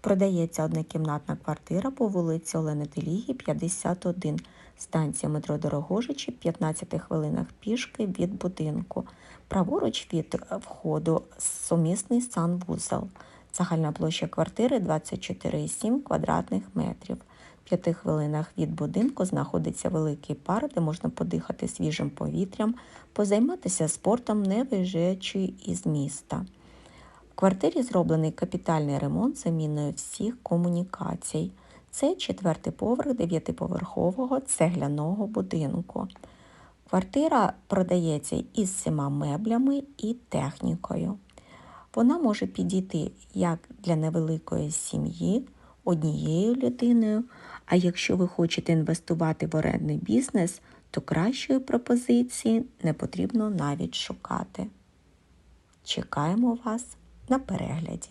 Продається однокімнатна квартира по вулиці Олени Теліги, 51, станція метро Дорогожичі, 15 хвилинах пішки від будинку. Праворуч від входу сумісний санвузол. Загальна площа квартири 24,7 квадратних метрів. В п'яти хвилинах від будинку знаходиться великий парк, де можна подихати свіжим повітрям, позайматися спортом, не виїжджаючи із міста. Квартирі зроблений капітальний ремонт заміною всіх комунікацій. Це четвертий поверх дев'ятиповерхового цегляного будинку. Квартира продається із всіма меблями і технікою. Вона може підійти як для невеликої сім'ї, однією людиною. А якщо ви хочете інвестувати в орендний бізнес, то кращої пропозиції не потрібно навіть шукати. Чекаємо вас на перегляді.